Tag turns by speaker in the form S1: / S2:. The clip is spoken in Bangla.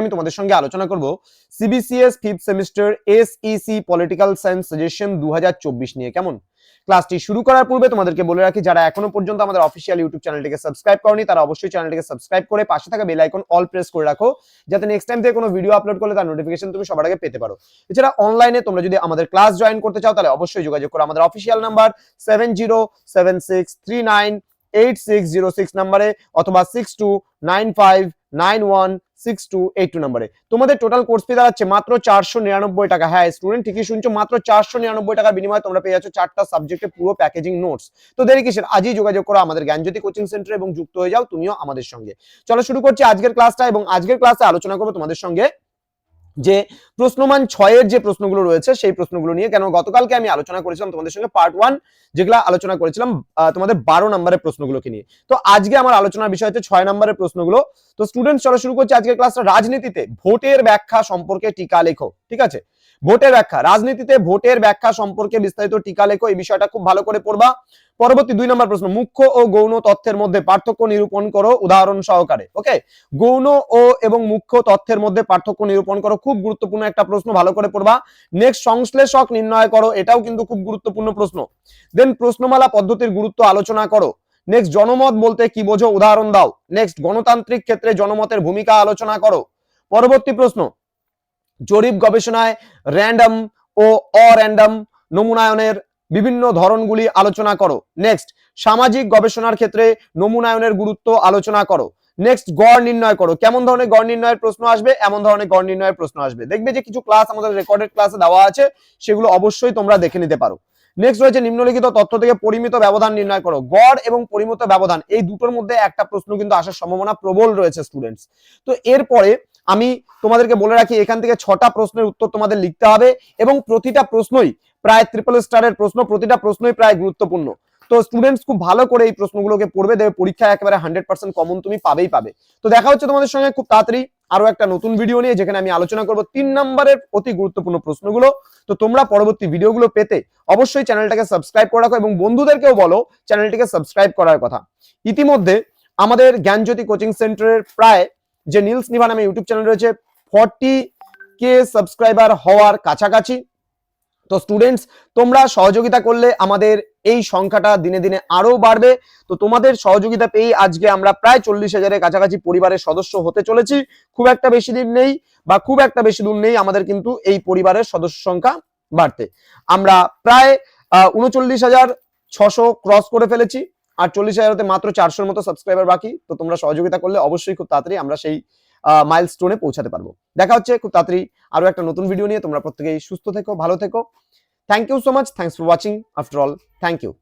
S1: আমি তোমাদের সঙ্গে আলোচনা করব CBCS fifth semester SEC political science suggestion দু নিয়ে। কেমন? ক্লাসটি শুরু করার পূর্বে তোমাদেরকে বলে রাখি, যারা এখনও পর্যন্ত আমাদের অফিসিয়াল ইউটিউব চ্যানেলটিকে সাবস্ক্রাইব করনি, তারা অবশ্যই চ্যানেলটিকে সাবস্ক্রাইব করে পাশে থাকা বেল আইকন অল প্রেস করে রাখো, যাতে নেক্সট টাইম থেকে কোনো ভিডিও আপলোড করলে তার নোটিফিকেশন তুমি সবার আগে পেতে পারো। এছাড়া অনলাইনে তোমরা যদি আমাদের ক্লাস জয়েন করতে চাও, তাহলে অবশ্যই যোগাযোগ করো। আমাদের official number seven zero seven six three nine eight six zero six নাম্বারে অথবা six two nine five nine one six two eight two নাম্বারে তোমাদের টোটাল কোর্স ফি দাঁড়াচ্ছে মাত্র চারশো নিরানব্বই টাকা। হ্যাঁ স্টুডেন্ট ঠিকই শুনছো, মাত্র চারশো নিরানব্বই টাকার বিনিময়ে তোমরা পেয়ে যাচ্ছ চারটা সাবজেক্টে পুরো প্যাকেজিং নোটস তো দেরি কিসের? আজই যোগাযোগ করো আমাদের জ্ঞানজ্যোতি কোচিং সেন্টার এবং যুক্ত হয়ে যাও তুমিও আমাদের সঙ্গে। চলো শুরু করছি আজকের ক্লাসটা এবং আজকের ক্লাসে আলোচনা করব তোমাদের সঙ্গে যে প্রশ্নমান ছয়ের যে প্রশ্নগুলো রয়েছে, সেই প্রশ্নগুলো নিয়ে কেন গতকালকে আমি আলোচনা করেছিলাম তোমাদের সঙ্গে পার্ট ওয়ান যেগুলো আলোচনা করেছিলাম তোমাদের বারো নম্বরের প্রশ্নগুলোকে নিয়ে। তো আজকে আমার আলোচনার বিষয় হচ্ছে ছয় নম্বরের প্রশ্নগুলো। তো স্টুডেন্ট চলো শুরু করছি আজকের ক্লাসটা রাজনীতিতে। ভোটের ব্যাখ্যা সম্পর্কে টিকা লেখো, ঠিক আছে? ভোটের ব্যাখ্যা। রাজনীতিতে ভোটের ব্যাখ্যা সম্পর্কে বিস্তারিত টিকা লেখো, এই বিষয়টা খুব ভালো করে পড়বা। পরবর্তী দুই নম্বর প্রশ্ন, মুখ্য ও গৌণ তথ্যের মধ্যে পার্থক্য নিরূপণ করো উদাহরণ সহকারে। ওকে গৌণ ও এবং মুখ্য তথ্যের মধ্যে পার্থক্য নিরূপণ করো, খুব গুরুত্বপূর্ণ একটা প্রশ্ন, ভালো করে পড়বা। নেক্সট সংশ্লেষক নির্ণয় করো, এটাও কিন্তু খুব গুরুত্বপূর্ণ প্রশ্ন। দেন প্রশ্নমালা পদ্ধতির গুরুত্ব আলোচনা করো। নেক্সট জনমত বলতে কি বোঝো? উদাহরণ দাও। নেক্সট গণতান্ত্রিক ক্ষেত্রে জনমতের ভূমিকা আলোচনা করো। পরবর্তী প্রশ্ন জরিপ গবেষণায় র্যান্ডম ও অর্যান্ডম নমুনায়নের বিভিন্ন ধরনগুলি আলোচনা করো। নেক্সট সামাজিক গবেষণার ক্ষেত্রে নমুনায়নের গুরুত্ব আলোচনা করো। নেক্সট গড় নির্ণয় করো। কেমন ধরনের গড় নির্ণয়ের প্রশ্ন আসবে? এমন ধরনের গড় নির্ণয়ের প্রশ্ন আসবে। দেখবে যে কিছু ক্লাস আমাদের রেকর্ডেড ক্লাসে দেওয়া আছে, সেগুলো অবশ্যই তোমরা দেখে নিতে পারো। নেক্সট রয়েছে নিম্নলিখিত তথ্য থেকে পরিমিত ব্যবধান নির্ণয় করো। গড় এবং পরিমিত ব্যবধান, এই দুটোর মধ্যে একটা প্রশ্ন কিন্তু আসার সম্ভাবনা প্রবল রয়েছে স্টুডেন্টস তো এরপরে আমি তোমাদেরকে বলে রাখি, এখান থেকে ছটা প্রশ্নের উত্তর তোমাদের লিখতে হবে এবং প্রতিটা প্রশ্নই প্রায় ট্রিপল স্টারের প্রশ্ন, প্রতিটা প্রশ্নই প্রায় গুরুত্বপূর্ণ। তো স্টুডেন্টস খুব ভালো করে এই প্রশ্নগুলোকে পড়বে, দেবে, পরীক্ষায় একেবারে হান্ড্রেড পার্সেন্ট কমন তুমি পাবেই পাবে। তো দেখা হচ্ছে তোমাদের সঙ্গে খুব তাড়াতাড়ি আরও একটা নতুন ভিডিও নিয়ে, যেখানে আমি আলোচনা করব তিন নম্বরের অতি গুরুত্বপূর্ণ প্রশ্নগুলো। তো তোমরা পরবর্তী ভিডিওগুলো পেতে অবশ্যই চ্যানেলটাকে সাবস্ক্রাইব করে রাখো এবং বন্ধুদেরকেও বলো চ্যানেলটিকে সাবস্ক্রাইব করার কথা। ইতিমধ্যে আমাদের জ্ঞানজ্যোতি কোচিং সেন্টারের প্রায় যে নীলস নিভা নামে ইউটিউব চ্যানেল রয়েছে ফর্টি কে সাবস্ক্রাইবার হওয়ার কাছাকাছি। তো স্টুডেন্টস তোমরা সহযোগিতা করলে আমাদের এই সংখ্যাটা দিনে দিনে আরও বাড়বে। তো তোমাদের সহযোগিতা পেয়ে আজকে আমরা প্রায় চল্লিশ হাজারের কাছাকাছি পরিবারের সদস্য হতে চলেছি। খুব একটা বেশি দিন নেই বা খুব একটা বেশি দূর নেই, আমাদের কিন্তু এই পরিবারের সদস্য সংখ্যা বাড়তে। আমরা প্রায় উনচল্লিশ হাজার ছশো ক্রস করে ফেলেছি। আর চল্লিশ হাজারতে মাত্র চারশোর মতো সাবস্ক্রাইবার বাকি, তো তোমরা সহযোগিতা করলে অবশ্যই খুব তাড়াতাড়ি আমরা সেই মাইল স্টোনে পৌঁছাতে পারব। দেখা হচ্ছে খুব তাড়াতাড়ি আরও একটা নতুন ভিডিও নিয়ে, তোমরা প্রত্যেকেই সুস্থ থেকো, ভালো থেকো। Thank you so much thanks for watching after all thank you